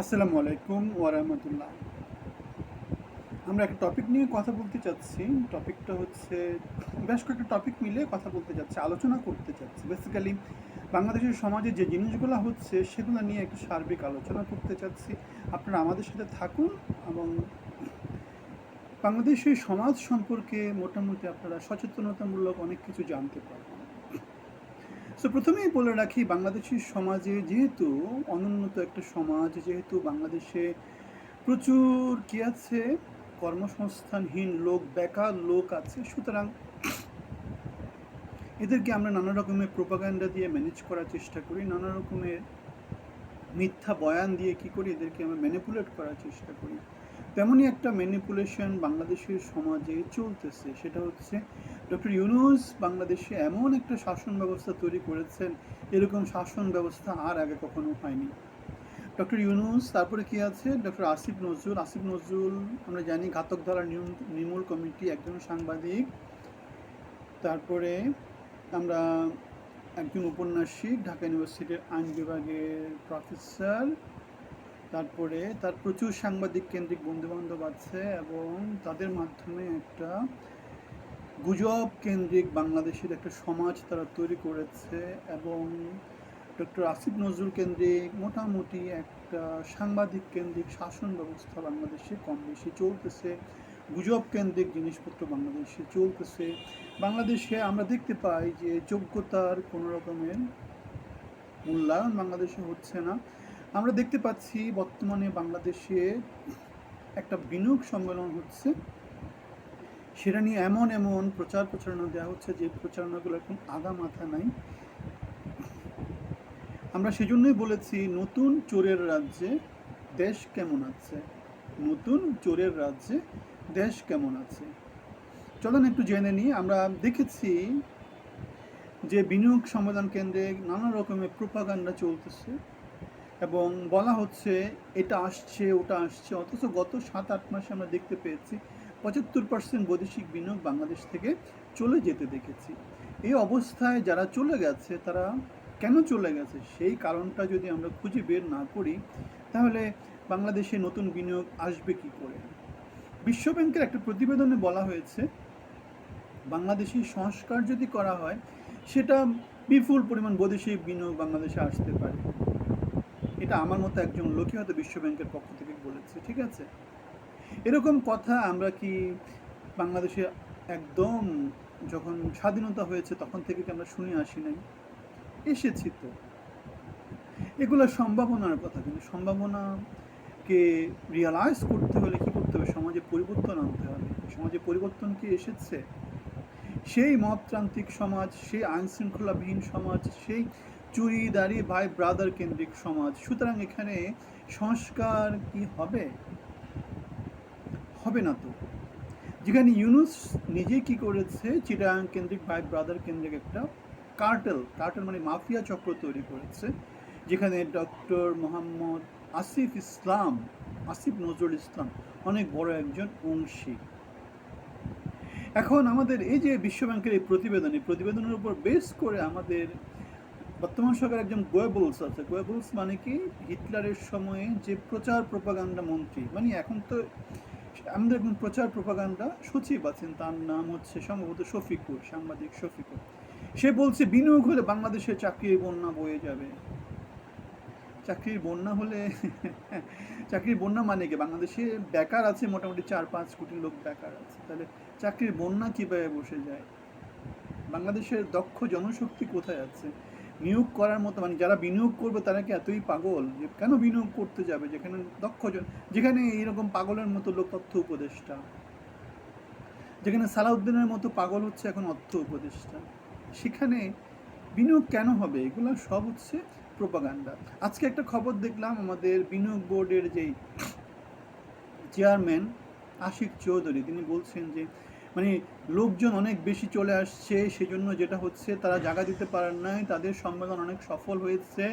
আসসালামু আলাইকুম ওয়ারাহমাতুল্লাহ আমরা একটা টপিক নিয়ে কথা বলতে চাচ্ছি। টপিকটা হচ্ছে, বেশ কয়েকটা টপিক মিলে কথা বলতে চাচ্ছি, আলোচনা করতে চাচ্ছি। বেসিক্যালি বাংলাদেশের সমাজে যে জিনিসগুলো হচ্ছে, সেগুলো নিয়ে একটু সার্বিক আলোচনা করতে চাচ্ছি। আপনারা আমাদের সাথে থাকুন এবং বাংলাদেশের সমাজ সম্পর্কে মোটামুটি আপনারা সচেতনতামূলক অনেক কিছু জানতে পারবেন। সো প্রথমেই বলে রাখি বাংলাদেশের সমাজে যেহেতু অনুন্নত একটা সমাজ, যেহেতু বাংলাদেশে প্রচুর কি আছে, কর্মসংস্থানহীন লোক, বেকার লোক আছে, সুতরাং এদেরকে আমরা নানা রকমের প্রোপাগান্ডা দিয়ে ম্যানেজ করার চেষ্টা করি, নানা রকমের মিথ্যা বয়ান দিয়ে কি করি, এদেরকে আমরা ম্যানিপুলেট করার চেষ্টা করি। তেমনই একটা ম্যানিপুলেশন বাংলাদেশের সমাজে চলতেছে, সেটা হচ্ছে ডক্টর ইউনুস বাংলাদেশে এমন একটা শাসন ব্যবস্থা তৈরি করেছেন, এরকম শাসন ব্যবস্থা আর আগে কখনো হয়নি। ডক্টর ইউনুস, তারপরে কি আছে? ডক্টর আসিফ নজরুল আসিফ নজরুল আমরা জানি ঘাতক ধারা নির্মূল- কমিটি, একজন সাংবাদিক। তারপরে আমরা একজন উপন্যাসিক, ঢাকা ইউনিভার্সিটির আইন বিভাগের প্রফেসর। তারপরে তার প্রচুর সাংবাদিক কেন্দ্রিক বন্ধুবান্ধব আছে এবং তাদের মাধ্যমে একটা গুজব কেন্দ্রিক বাংলাদেশের একটা সমাজ তারা তৈরি করেছে এবং ডক্টর আসিফ নজরুল কেন্দ্রিক মোটামুটি একটা সাংবাদিক কেন্দ্রিক শাসন ব্যবস্থা বাংলাদেশে কম বেশি চলতেছে। গুজব কেন্দ্রিক জিনিসপত্র বাংলাদেশে চলতেছে। বাংলাদেশে আমরা দেখতে পাই যে যোগ্যতার কোনো রকমের মূল্যায়ন বাংলাদেশে হচ্ছে না। আমরা দেখতে পাচ্ছি বর্তমানে বাংলাদেশে একটা বিনিয়োগ সম্মেলন হচ্ছে। সেটা নিয়ে এমন এমন প্রচার প্রচারণা দেওয়া হচ্ছে যে প্রচারণাগুলো এখন আগা মাথা নাই। আমরা সেজন্যই বলেছি নতুন চোরের রাজ্যে দেশ কেমন আছে? নতুন চোরের রাজ্যে দেশ কেমন আছে? চলুন একটু জেনে নিই। আমরা দেখেছি যে বিনিয়োগ সমাধান কেন্দ্রে নানা রকমের প্রোপাগান্ডা চলতেছে এবং বলা হচ্ছে এটা আসছে, ওটা আসছে, অথচ গত সাত আট মাসে আমরা দেখতে পেয়েছি পঁচাত্তর পার্সেন্ট বৈদেশিক বিনিয়োগ বাংলাদেশ থেকে চলে যেতে দেখেছি। এই অবস্থায় যারা চলে গেছে, তারা কেন চলে গেছে? সেই কারণটা যদি আমরা খুঁজে বের না করি, তাহলে বাংলাদেশে নতুন বিনিয়োগ আসবে কি করে? বিশ্বব্যাংকের একটা প্রতিবেদনে বলা হয়েছে, বাংলাদেশি সংস্কার যদি করা হয়, সেটা বিপুল পরিমাণ বৈদেশিক বিনিয়োগ বাংলাদেশে আসতে পারে। এটা আমার মতো একজন লোকই হয়তো বিশ্বব্যাংকের পক্ষ থেকে বলেছে, ঠিক আছে? এরকম কথা আমরা কি বাংলাদেশে একদম যখন স্বাধীনতা হয়েছে তখন থেকে কি আমরা শুনে আসি নাই? এসেছি তো। এগুলো সম্ভাবনার কথা কিন্তু সম্ভাবনাকে রিয়ালাইজ করতে হলে কি করতে হবে? সমাজে পরিবর্তন আনতে হবে। সমাজে পরিবর্তন কি এসেছে? সেই মততান্ত্রিক সমাজ, সেই আইন শৃঙ্খলাবিহীন সমাজ, সেই চুরি চুরিদারি ভাই ব্রাদার কেন্দ্রিক সমাজ। সুতরাং এখানে সংস্কার কি হবে? হবে না তো। যেখানে ইউনুস নিজে কি করেছে, চিটাং কেন্দ্রিক ভাই ব্রাদার কেন্দ্রিক একটা কার্টেল কার্টেল মানে মাফিয়া চক্র তৈরি করেছে, যেখানে ডক্টর মোহাম্মদ আসিফ ইসলাম, আসিফ নজরুল ইসলাম অনেক বড় একজন অংশী। এখন আমাদের এই যে বিশ্বব্যাংকের এই প্রতিবেদন, এই প্রতিবেদনের উপর বেস করে আমাদের বর্তমান সরকার একজন গোয়েবলস আছে। গোয়েবলস মানে কি? হিটলারের সময়ে যে প্রচার প্রপাগান্ডা মন্ত্রী মানে এখন তো আমাদের একজন প্রচার প্রপাগান্ডা সচিব আছেন, তার নাম হচ্ছে সম্ভবত শফিকুর, সাংবাদিক শফিকুর। সে বলছে, বিনিয়োগ হলে বাংলাদেশে চাকরির বন্যা বয়ে যাবে। চাকরির বন্যা হলে, চাকরির বন্যা মানে কি? বাংলাদেশে বেকার আছে মোটামুটি চার পাঁচ কোটি লোক বেকার আছে। তাহলে চাকরির বন্যা কীভাবে বসে যায়? বাংলাদেশের দক্ষ জনশক্তি কোথায় আছে? নিয়োগ করার মতো মানে যারা বিনিয়োগ করবে তারা কি এতই পাগল যে কেন বিনিয়োগ করতে যাবে? যেখানে দক্ষজন যেখানে এইরকম পাগলের মতো লোক, তথ্য উপদেষ্টা। যেখানে সালাউদ্দিনের মতো পাগল হচ্ছে এখন অর্থ উপদেষ্টা। সেখানে বিনিয়োগ কেন হবে? এগুলো সব হচ্ছে প্রোপাগান্ডা আজকে একটা খবর দেখলাম, আমাদের বিনিয়োগ বোর্ডের যেই চেয়ারম্যান আশিক চৌধুরী, তিনি বলছেন যে মানে লোকজন অনেক বেশি চলে আসছে, সেজন্য যেটা হচ্ছে তারা জায়গা দিতে পারেন নাই, তাদের সম্মেলন অনেক সফল হয়েছে,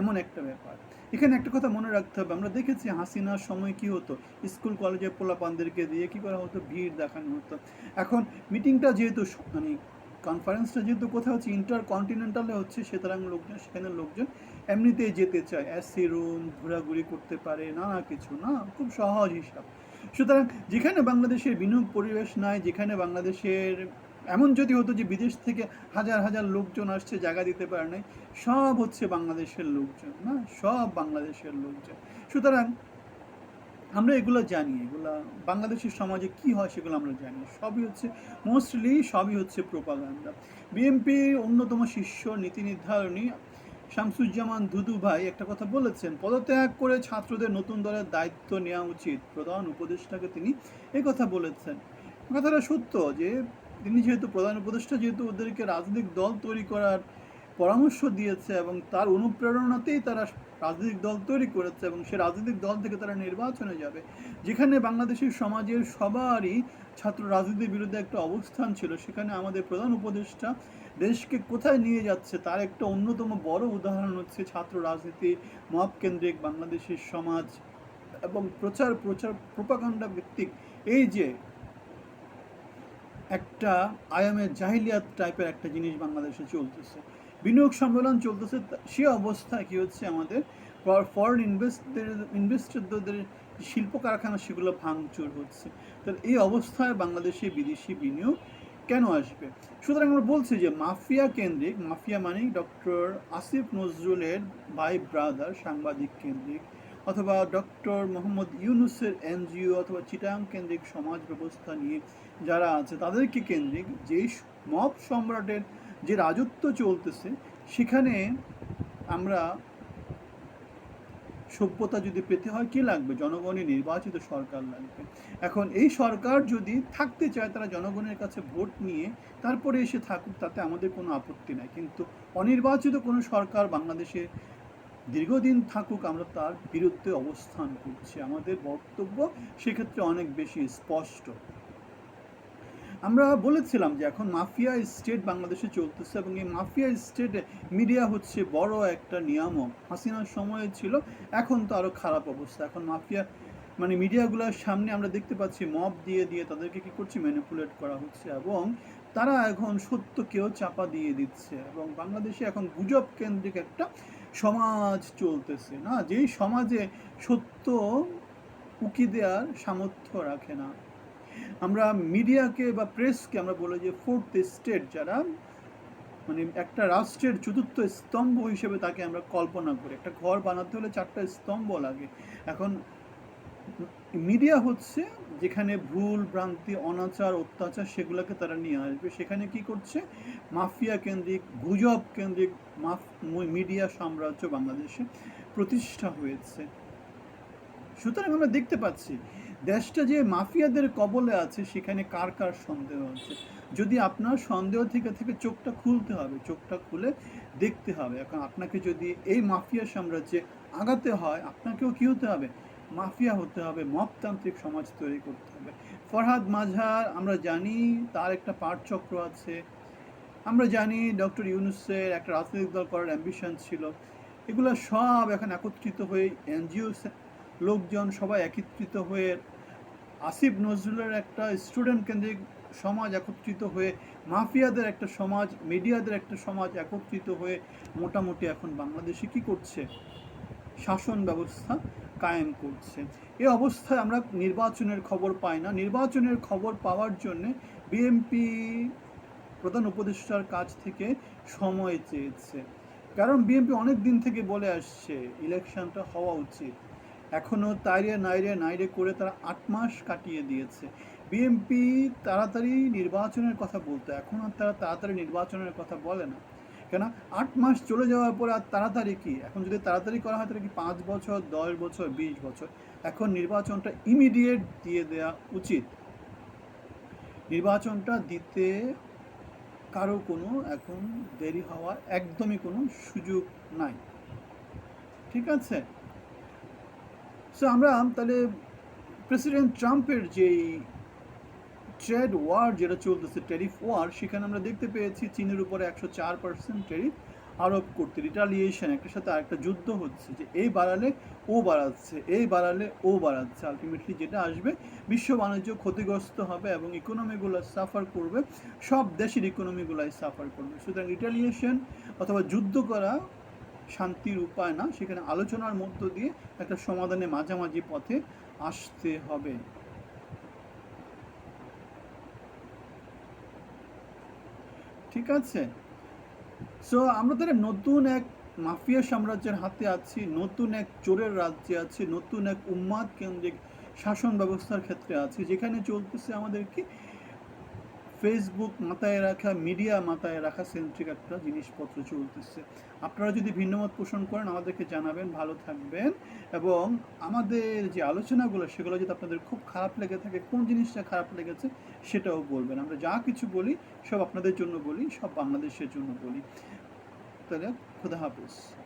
এমন একটা ব্যাপার। এখানে একটা কথা মনে রাখতে হবে, আমরা দেখেছি হাসিনার সময় কি হতো? স্কুল, কলেজের পোলাপানদেরকে দিয়ে কি করা হতো? ভিড় দেখানো হতো। এখন মিটিংটা যেহেতু মানে কনফারেন্সটা যেহেতু কোথাও হচ্ছে ইন্টার কন্টিনেন্টালে হচ্ছে, সুতরাং লোকজন, সেখানে লোকজন এমনিতেই যেতে চায়। এসি রুম ঘোরাঘুরি করতে পারে, নানা কিছু, না? খুব সহজ হিসাব। সুতরাং যেখানে বাংলাদেশের বিনিয়োগ পরিবেশ নাই, যেখানে বাংলাদেশের এমন যদি হতো যে বিদেশ থেকে হাজার হাজার লোকজন আসছে, জায়গা দিতে পারে নাই, সব হচ্ছে বাংলাদেশের লোকজন, না? সব বাংলাদেশের লোকজন। সুতরাং আমরা এগুলো জানি, এগুলা বাংলাদেশের সমাজে কি হয় সেগুলো আমরা জানি। সবই হচ্ছে মোস্টলি সবই হচ্ছে প্রোপাগান্ডা বিএনপির অন্যতম শীর্ষ নীতি নির্ধারণী শামসুজ্জামান দুদু ভাই একটা কথা বলেছেন, পদত্যাগ করে ছাত্রদের নতুন দলের দায়িত্ব নেওয়া উচিত। প্রধান উপদেষ্টাকে তিনি এই কথা বলেছেন। কথাটা সত্য যে, তিনি যেহেতু প্রধান উপদেষ্টা, যেহেতু ওদেরকে রাজনৈতিক দল তৈরি করার পরামর্শ দিয়েছে এবং তার অনুপ্রেরণাতেই তারা রাজনৈতিক দল তৈরি করেছে এবং সে রাজনৈতিক দল থেকে তারা নির্বাচনে যাবে। যেখানে বাংলাদেশের সমাজের সবারই ছাত্র রাজনীতির বিরুদ্ধে একটা অবস্থান ছিল, সেখানে আমাদের প্রধান উপদেষ্টা দেশকে কোথায় নিয়ে যাচ্ছে তার একটা অন্যতম বড় উদাহরণ হচ্ছে ছাত্র রাজনীতি মব কেন্দ্রিক বাংলাদেশের সমাজ এবং প্রচার প্রচার, প্রোপাগান্ডা ভিত্তিক। এই যে একটা আয়ামের জাহিলিয়াত টাইপের একটা জিনিস বাংলাদেশে চলতেছে। বিনিয়োগ সম্মেলন চলতেছে সে অবস্থায় কি হচ্ছে আমাদের? ফরেন ইনভেস্টদের ইনভেস্টরদের শিল্প কারখানা সেগুলো ভাঙচুর হচ্ছে। তো এই অবস্থায় বাংলাদেশে বিদেশি বিনিয়োগ কেন আসবে? সুতরাং আমরা বলছি যে মাফিয়া কেন্দ্রিক, মাফিয়া মানেই ডক্টর আসিফ নজরুলের ভাই ব্রাদার, সাংবাদিক কেন্দ্রিক, অথবা ডক্টর মোহাম্মদ ইউনুসের এনজিও অথবা চিটাং কেন্দ্রিক সমাজ ব্যবস্থা নিয়ে যারা আছে তাদেরকে কেন্দ্রিক যে মব সম্রাটের যে রাজত্ব চলতেছে, সেখানে আমরা সভ্যতা যদি পেতে হয়, কি লাগবে? জনগণের নির্বাচিত সরকার লাগবে। এখন এই সরকার যদি থাকতে চায়, তারা জনগণের কাছে ভোট নিয়ে তারপরে এসে থাকুক, তাতে আমাদের কোনো আপত্তি নাই। কিন্তু অনির্বাচিত কোনো সরকার বাংলাদেশে দীর্ঘদিন থাকুক, আমরা তার বিরুদ্ধে অবস্থান করছি। আমাদের বক্তব্য সেক্ষেত্রে অনেক বেশি স্পষ্ট। আমরা বলেছিলাম যে এখন মাফিয়া স্টেট বাংলাদেশে চলতেছে এবং এই মাফিয়া স্টেট মিডিয়া হচ্ছে বড় একটা নিয়ামক। হাসিনার সময়ে ছিল, এখন তো আরও খারাপ অবস্থা। এখন মাফিয়া মানে মিডিয়াগুলোর সামনে আমরা দেখতে পাচ্ছি, মব দিয়ে দিয়ে তাদেরকে কি করছে? ম্যানিপুলেট করা হচ্ছে এবং তারা এখন সত্যকেও চাপা দিয়ে দিচ্ছে এবং বাংলাদেশে এখন গুজব কেন্দ্রিক একটা সমাজ চলতেছে, না? যেই সমাজে সত্য উকি দেওয়ার সামর্থ্য রাখে না। আমরা মিডিয়াকে বা প্রেসকে আমরা বলি যে ফোর্থ স্টেট যারা মানে একটা রাষ্ট্রের চতুর্থ স্তম্ভ হিসেবে তাকে আমরা কল্পনা করি। একটা ঘর বানাতে হলে চারটা স্তম্ভ লাগে। এখন মিডিয়া হচ্ছে যেখানে ভুল, ভ্রান্তি, অনাচার, অত্যাচার সেগুলোকে তারা নিয়ে আসবে। সেখানে কি করছে? মাফিয়া কেন্দ্রিক, গুজব কেন্দ্রিক মিডিয়া সাম্রাজ্য বাংলাদেশে প্রতিষ্ঠা হয়েছে। সুতরাং আমরা দেখতে পাচ্ছি দেশটা যে মাফিয়াদের কবলে আছে, সেখানে কার কার সন্দেহ আছে? যদি আপনার সন্দেহ থেকে থেকে চোখটা খুলতে হবে, চোখটা খুলে দেখতে হবে। এখন আপনাকে যদি এই মাফিয়া সাম্রাজ্যে আগাতে হয়, আপনাকেও কি হতে হবে? মাফিয়া হতে হবে, মপতান্ত্রিক সমাজ তৈরি করতে হবে। ফরহাদ মাঝার আমরা জানি তার একটা পাঠচক্র আছে। আমরা জানি ডক্টর ইউনুসের একটা রাজনৈতিক দল করার অ্যাম্বিশন ছিল। এগুলো সব এখন একত্রিত হয়ে এনজিও লোকজন সবাই একত্রিত হয়ে আসিফ নজরুলের একটা স্টুডেন্ট কেন্দ্রিক সমাজ একত্রিত হয়ে, মাফিয়াদের একটা সমাজ, মিডিয়াদের একটা সমাজ একত্রিত হয়ে মোটামুটি এখন বাংলাদেশে কি করছে? শাসন ব্যবস্থা কায়েম করছে। এ অবস্থায় আমরা নির্বাচনের খবর পাই না। নির্বাচনের খবর পাওয়ার জন্য বিএনপি প্রধান উপদেষ্টার কাছ থেকে সময় চেয়েছে। কারণ বিএনপি অনেক দিন থেকে বলে আসছে ইলেকশনটা হওয়া উচিত। এখনও তাইরে নাইরে নাইরে করে তারা আট মাস কাটিয়ে দিয়েছে। বিএনপি তাড়াতাড়ি নির্বাচনের কথা বলতো, এখন আর তারা তাড়াতাড়ি নির্বাচনের কথা বলে না। কেন আট মাস চলে যাওয়ার পর আর তাড়াতাড়ি কি? এখন যদি তাড়াতাড়ি করা হয় তাহলে কি পাঁচ বছর, দশ বছর, বিশ বছর? এখন নির্বাচনটা ইমিডিয়েট দিয়ে দেওয়া উচিত। নির্বাচনটা দিতে কারও কোনো এখন দেরি হওয়ার একদমই কোনো সুযোগ নাই। ঠিক আছে? সো আমরা তাহলে প্রেসিডেন্ট ট্রাম্পের যেই ট্রেড ওয়ার যেটা চলতেছে টেরিফ ওয়ার, সেখানে আমরা দেখতে পেয়েছি চীনের উপরে একশো চার পার্সেন্ট টেরিফ আরোপ করতে রিটালিয়েশন একটার সাথে আরেকটা যুদ্ধ হচ্ছে যে এই বাড়ালে ও বাড়াচ্ছে, এই বাড়ালে ও বাড়াচ্ছে। আলটিমেটলি যেটা আসবে, বিশ্ব বাণিজ্য ক্ষতিগ্রস্ত হবে এবং ইকোনমিগুলো সাফার করবে, সব দেশের ইকোনমিগুলাই সাফার করবে। সুতরাং রিটালিয়েশন অথবা যুদ্ধ করা শান্তির উপায় না, সেখানে আলোচনার মধ্য দিয়ে একটা সমাধানে মাঝামাঝি পথে আসতে হবে। ঠিক আছে? সো আমরা তাহলে নতুন এক মাফিয়া সাম্রাজ্যের হাতে আছি, নতুন এক চোরের রাজ্যে আছি, নতুন এক উম্মাদ কেন্দ্রিক শাসন ব্যবস্থার ক্ষেত্রে আছি, যেখানে চলতেছে আমাদের কি ফেসবুক মাথায় রাখা মিডিয়া মাথায় রাখা সেন্ট্রিক একটা জিনিসপত্র চলতেছে। আপনারা যদি ভিন্নমত পোষণ করেন, আমাদেরকে জানাবেন। ভালো থাকবেন। এবং আমাদের যে আলোচনাগুলো, সেগুলো যদি আপনাদের খুব খারাপ লেগে থাকে, কোন জিনিসটা খারাপ লেগেছে, সেটাও বলবেন। আমরা যা কিছু বলি, সব আপনাদের জন্য বলি, সব বাংলাদেশের জন্য বলি। তাহলে, খুদা হাফিজ।